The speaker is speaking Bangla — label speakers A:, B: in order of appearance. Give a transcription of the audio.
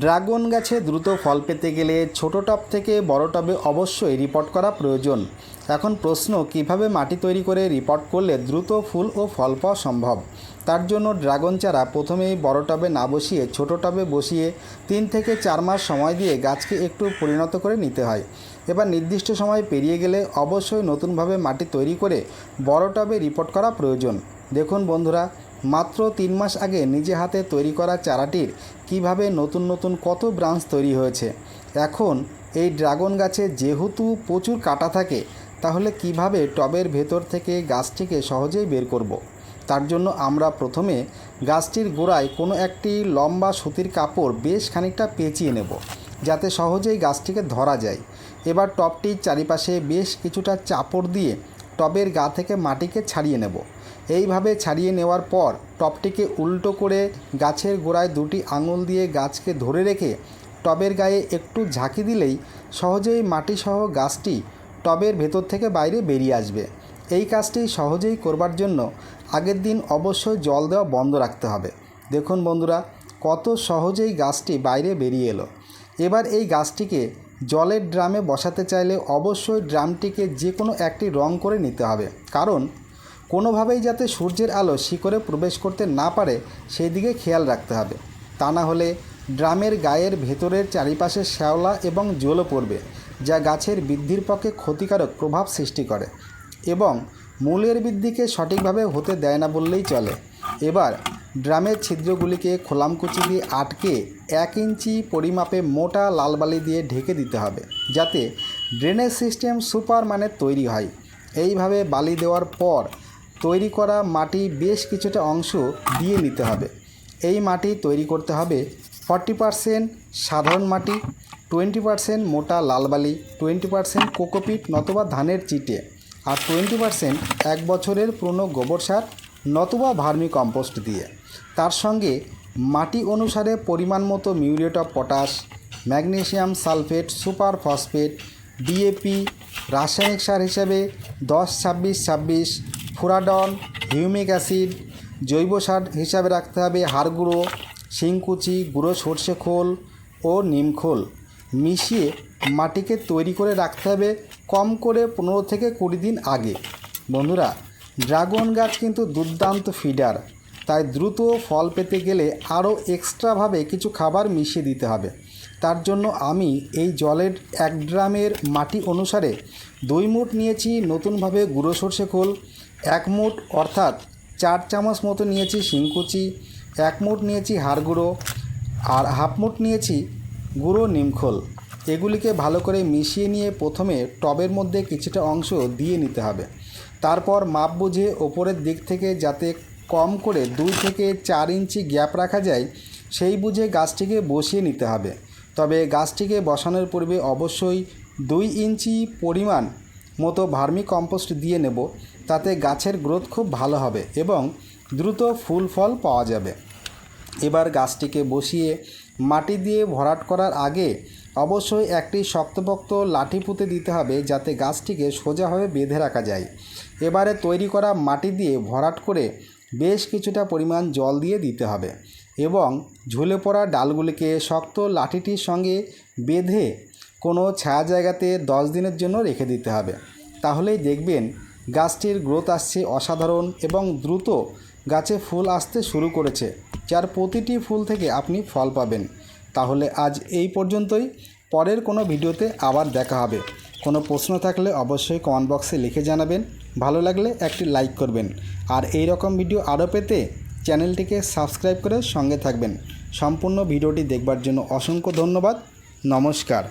A: ড্রাগন গাছে দ্রুত ফল পেতে গেলে ছোট টব থেকে বড় টবে অবশ্যই রিপোর্ট করা প্রয়োজন। এখন প্রশ্ন, কীভাবে মাটি তৈরি করে রিপোর্ট করলে দ্রুত ফুল ও ফল পাওয়া সম্ভব? তার জন্য ড্রাগন চারা প্রথমেই বড় টবে না বসিয়ে, ছোট টবে বসিয়ে তিন থেকে চার মাস সময় দিয়ে গাছকে একটু পরিণত করে নিতে হয়। এবার নির্দিষ্ট সময় পেরিয়ে গেলে অবশ্যই নতুনভাবে মাটি তৈরি করে বড় টবে রিপোর্ট করা প্রয়োজন। দেখুন বন্ধুরা মাত্র তিন মাস আগে নিজে হাতে তৈরি করা চারাটির কীভাবে নতুন নতুন কত ব্রাঞ্চ তৈরি হয়েছে এখন এই ড্রাগন গাছে যেহেতু প্রচুর কাটা থাকে, তাহলে কীভাবে টবের ভেতর থেকে গাছটিকে সহজেই বের করব। তার জন্য আমরা প্রথমে গাছটির গোড়ায় কোনো একটি লম্বা সুতির কাপড় বেশ খানিকটা পেঁচিয়ে নেব, যাতে সহজেই গাছটিকে ধরা যায় এবার টবটির চারিপাশে বেশ কিছুটা চাপড় দিয়ে টবের গা থেকে মাটিকে ছাড়িয়ে নেব। এইভাবে ছাড়িয়ে নেওয়ার পর টবটিকে উল্টো করে গাছের গোড়ায় দুটি আঙুল দিয়ে গাছকে ধরে রেখে টবের গায়ে একটু ঝাঁকি দিলেই সহজেই মাটিসহ গাছটি টবের ভেতর থেকে বাইরে বেরিয়ে আসবে। এই কাজটি সহজেই করবার জন্য আগের দিন অবশ্যই জল দেওয়া বন্ধ রাখতে হবে। দেখুন বন্ধুরা, কত সহজেই গাছটি বাইরে বেরিয়ে এলো। এবার এই গাছটিকে জলের ড্রামে বসাতে চাইলে অবশ্যই ড্রামটিকে যে কোনো একটি রং করে নিতে হবে। কারণ, কোনোভাবেই যাতে সূর্যের আলো শিকড়ে প্রবেশ করতে না পারে সেই দিকে খেয়াল রাখতে হবে। তা না হলে ড্রামের গায়ের ভেতরের চারিপাশে শ্যাওলা এবং জলও পড়বে, যা গাছের বৃদ্ধির পক্ষে ক্ষতিকারক প্রভাব সৃষ্টি করে এবং মূলের বৃদ্ধিকে সঠিকভাবে হতে দেয় না বললেই চলে। এবার ড্রামের ছিদ্রগুলিকে খোলামকুচি দিয়ে আটকে এক ইঞ্চি পরিমাপে মোটা লাল বালি দিয়ে ঢেকে দিতে হবে, যাতে ড্রেনেজ সিস্টেম সুপার মানের তৈরি হয়। এইভাবে বালি দেওয়ার পর তৈরি করা মাটি বেশ কিছুটা অংশ দিয়ে নিতে হবে। এই মাটি তৈরি করতে হবে ফর্টি পারসেন্ট সাধারণ মাটি, টোয়েন্টি পারসেন্ট মোটা লাল বালি টোয়েন্টি পারসেন্ট কোকোপিট নতুবা ধানের চিটে, আর টোয়েন্টি পারসেন্ট এক বছরের পুরনো গোবর সার নতুবা ভার্মি কম্পোস্ট দিয়ে। তার সঙ্গে মাটি অনুসারে পরিমাণ মতো muriate of potash magnesium sulphate, super phosphate DAP রাসায়নিক সার হিসেবে দশ, ছাব্বিশ ছাব্বিশ, ফুরাডন, হিউমিক অ্যাসিড, জৈব সার হিসাবে রাখতে হবে হাড় গুঁড়ো, শিংকুচি, গুঁড়ো সর্ষে খোল ও নিমখোল মিশিয়ে মাটিকে তৈরি করে রাখতে হবে কম করে পনেরো থেকে কুড়ি দিন আগে। বন্ধুরা ড্রাগন গাছ কিন্তু দুর্দান্ত ফিডার, তাই দ্রুত ফল পেতে গেলে আরও এক্সট্রাভাবে কিছু খাবার মিশিয়ে দিতে হবে। তার জন্য আমি এই জলের এক ড্রামের মাটি অনুসারে দুই মুট নিয়েছি নতুনভাবে গুঁড়ো সর্ষে খোল, এক মুট অর্থাৎ চার চামচ মতো নিয়েছি শিংকুচি, এক মুট নিয়েছি হাড় গুঁড়ো আর হাফ মুঠ নিয়েছি গুঁড়ো নিমখোল এগুলিকে ভালো করে মিশিয়ে নিয়ে প্রথমে টবের মধ্যে কিছুটা অংশ দিয়ে নিতে হবে। তারপর মাপ বুঝে ওপরের দিক থেকে যাতে কম করে দুই থেকে চার ইঞ্চি গ্যাপ রাখা যায়, সেই বুঝে গাছটিকে বসিয়ে নিতে হবে। তবে গাছটিকে বসানোর পূর্বে অবশ্যই দুই ইঞ্চি পরিমাণ মতো ভার্মি কম্পোস্ট দিয়ে নেব, তাতে গাছের গ্রোথ খুব ভালো হবে এবং দ্রুত ফুল ফল পাওয়া যাবে। এবার গাছটিকে বসিয়ে মাটি দিয়ে ভরাট করার আগে অবশ্যই একটি শক্তপোক্ত লাঠি পুঁতে দিতে হবে, যাতে গাছটিকে সোজাভাবে বেঁধে রাখা যায়। এবারে তৈরি করা মাটি দিয়ে ভরাট করে বেশ কিছুটা পরিমাণ জল দিয়ে দিতে হবে এবং ঝুলে পড়া ডালগুলিকে শক্ত লাঠিটির সঙ্গে বেঁধে কোনো ছায়া জায়গাতে দশ দিনের জন্য রেখে দিতে হবে। তাহলেই দেখবেন গাছটির গ্রোথ আসছে অসাধারণ এবং দ্রুত গাছে ফুল আসতে শুরু করেছে। যার প্রতিটি ফুল থেকে আপনি ফল পাবেন। তাহলে আজ এই পর্যন্তই। পরের কোনো ভিডিওতে আবার দেখা হবে। কোনো প্রশ্ন থাকলে অবশ্যই কমেন্ট বক্সে লিখে জানাবেন। ভালো লাগলে একটি লাইক করবেন। আর এই রকম ভিডিও আরও পেতে চ্যানেলটিকে সাবস্ক্রাইব করে সঙ্গে থাকবেন। সম্পূর্ণ ভিডিওটি দেখবার জন্য অসংখ্য ধন্যবাদ। নমস্কার।